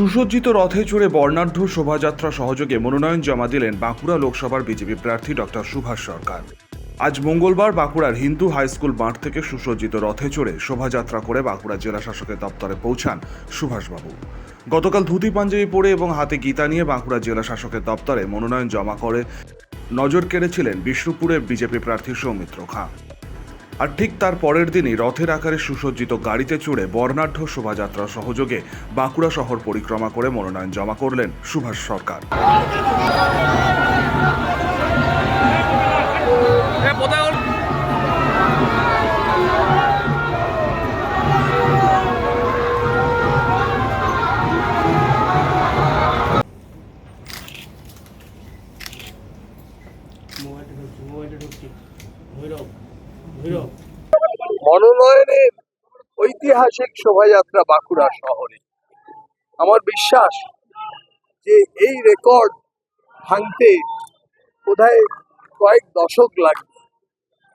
সুসজ্জিত রথে চড়ে বর্ণাঢ্য শোভাযাত্রা সহযোগে মনোনয়ন জমা দিলেন বাঁকুড়া লোকসভার বিজেপি প্রার্থী ডক্টর সুভাষ সরকার। আজ মঙ্গলবার বাঁকুড়ার হিন্দু হাইস্কুল মাঠ থেকে সুসজ্জিত রথে চড়ে শোভাযাত্রা করে বাঁকুড়া জেলা শাসকের দপ্তরে পৌঁছান সুভাষবাবু। গতকাল ধুতি পাঞ্জাবি পরে এবং হাতে গীতা নিয়ে বাঁকুড়া জেলা শাসকের দপ্তরে মনোনয়ন জমা করে নজর কেড়েছিলেন বিষ্ণুপুরের বিজেপি প্রার্থী সৌমিত্র খাঁ। আর ঠিক তার পরের দিনই রথের আকারে সুসজ্জিত গাড়িতে চড়ে বর্ণাঢ্য শোভাযাত্রা সহযোগে বাঁকুড়া শহর পরিক্রমা করে মনোনয়ন জমা করলেন সুভাষ সরকার। মনোনয়নের ঐতিহাসিক শোভাযাত্রা বাঁকুড়া শহরে। আমার বিশ্বাস যে এই রেকর্ড ভাঙতে বোধহয় কয়েক দশক লাগবে।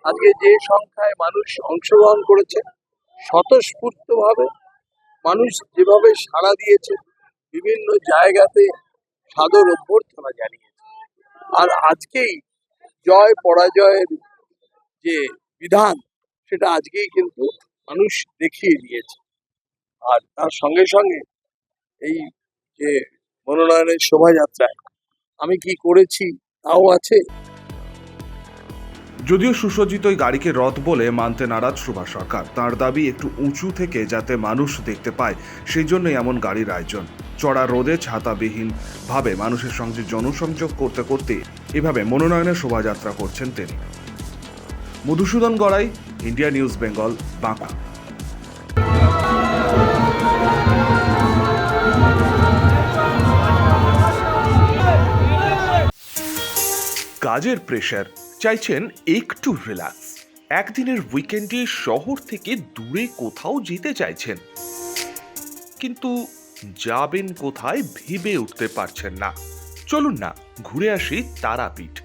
আজকে যে সংখ্যায় মানুষ অংশগ্রহণ করেছে, স্বতঃস্ফূর্তভাবে মানুষ যেভাবে সাড়া দিয়েছে, বিভিন্ন জায়গাতে সাদর অভ্যর্থনা জানিয়েছে। আর আজকেই জয় পরাজয়ের যে বিধান, সেটা আজকেই কিন্তু মানুষ দেখিয়ে দিয়েছে। আর তার সঙ্গে সঙ্গে এই যে মনোনয়নের শোভাযাত্রায় আমি কি করেছি তাও আছে। যদিও সুসজ্জিত এই গাড়িকে রথ বলে মানতে নারাজ সুভাষ সরকার, তার দাবি একটু উঁচু থেকে যাতে মানুষ দেখতে পায়, সেই জন্যই এমন গাড়ির আয়োজন। চড়া রোদে ছাতাবিহীন ভাবে মানুষের সঙ্গে জনসংযোগ করতে করতে এভাবে মনোনয়নের শোভাযাত্রা করছেন তিনি। Madhusudan Garai India news Bengal বাঁকা কাজের প্রেশার চাইছেন একটু রিল্যাক্স একদিনের উইকেন্ডে শহর থেকে দূরে কোথাও যেতে চাইছেন। কিন্তু যাবেন কোথায় ভেবে উঠতে পারছেন না। চলুন না, ঘুরে আসি তারাপীঠ।